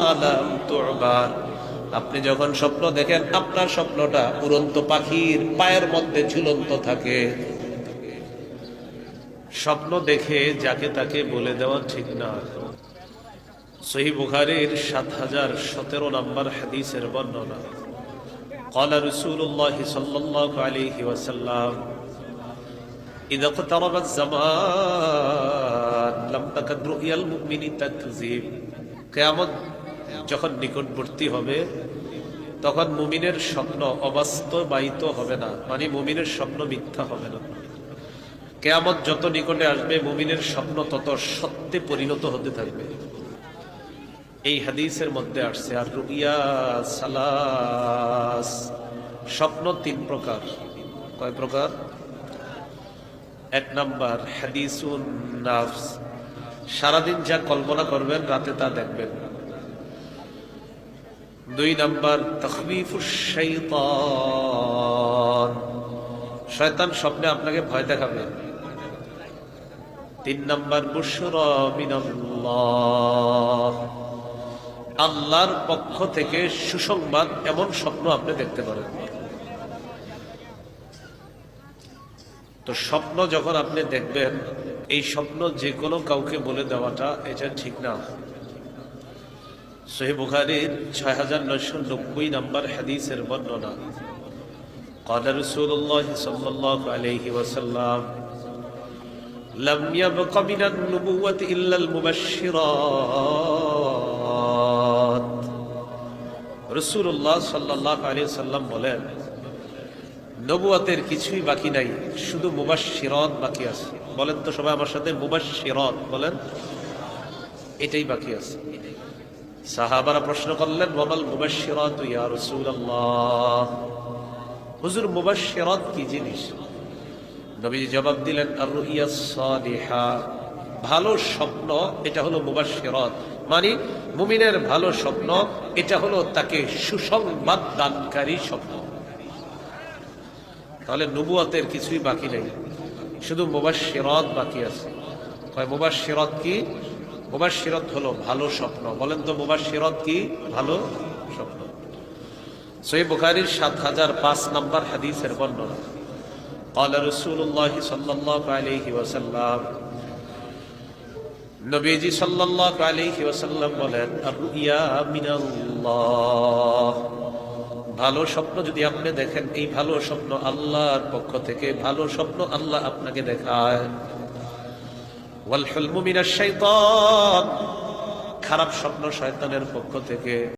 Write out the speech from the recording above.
আলাম তু'বার। আপনি যখন স্বপ্ন দেখেন আপনার স্বপ্নটা উড়ন্ত পাখির পায়ের মধ্যে ঝুলন্ত থাকে স্বপ্ন দেখে যাকে তাকে বলে দেওয়া ঠিক না সহি বুখারীর সাত হাজার সতেরো নম্বর হাদিসের বর্ণনা قال رسول الله صلى الله عليه وسلم إذا اقترب الزمان لم تكد رؤيا المؤمن تكذب কেয়ামত যখন নিকটবর্তী হবে, তখন মুমিনের স্বপ্ন অবাস্তবায়িত হবে না। মানে মুমিনের স্বপ্ন মিথ্যা হবে না। কেয়ামত যত নিকটে আসবে, মুমিনের স্বপ্ন তত সত্যে পরিণত হতে থাকবে। এই হাদিসের মধ্যে আসছে, আর রুইয়া সালাস স্বপ্ন তিন প্রকার। কয় প্রকার? এক নাম্বার, হাদিসুন নাফস। সারাদিন যা কল্পনা করবেন, রাতে তা দেখবেন। দুই নম্বর তখবিফুস শাইতান। শয়তান স্বপ্নে আপনাকে ভয় দেখাবে। তিন নাম্বার, বুশরা আল্লাহর পক্ষ থেকে সুসংবাদ এমন স্বপ্ন আপনি দেখতে পারেন। তো স্বপ্ন যখন আপনি দেখবেন, এই স্বপ্ন যে কোনো কাউকে বলে দেওয়াটা এটা ঠিক না। সহি বুখারির ছয় হাজার নয়শো নব্বই নম্বর হাদিসের বর্ণনা قال رسول الله صلى الله عليه وسلم لم يبق من النبوة إلا المبشرات رسول الله صلى الله عليه وسلم বলেন নবুয়াতের কিছুই বাকি নাই শুধু মুবাশশিরাত বাকি আছে বলেন তো সবাই আমার সাথে মুবাশশিরাত বলেন এটাই বাকি আছে সাহাবারা প্রশ্ন করলেন, ওয়ামাল মুবাশশিরাত ইয়া রাসূলুল্লাহ? হুজুর, মুবাশশিরাত কি জিনিস? নবীজি জবাব দিলেন আর সালিহা। ভালো স্বপ্ন, এটা হলো মুবাশশিরাত। মানে মুমিনের ভালো স্বপ্ন, এটা হলো তাকে সুসংবাদ দানকারী স্বপ্ন। তাহলে নবুয়াতের কিছুই বাকি নেই। শুধু মুবাশশিরাত বাকি আছে। কয়, মুবাশশিরাত কি? মুবাশশিরাত হলো ভালো স্বপ্ন বলেন তো মুবাশশিরাত কি ভালো স্বপ্ন সহি বুখারীর সাত হাজার পাঁচ নম্বর হাদিসের বর্ণনা قال رسول الله صلى الله عليه وسلم নবীজি সাল্লাল্লাহু আলাইহি ওয়াসাল্লাম বলেন আর রুইয়া মিনাল্লাহ ভালো স্বপ্ন যদি আপনি দেখেন এই ভালো স্বপ্ন আল্লাহর পক্ষ থেকে ভালো স্বপ্ন আল্লাহ আপনাকে দেখায় খারাপ স্বপ্ন শয়তানের পক্ষ থেকে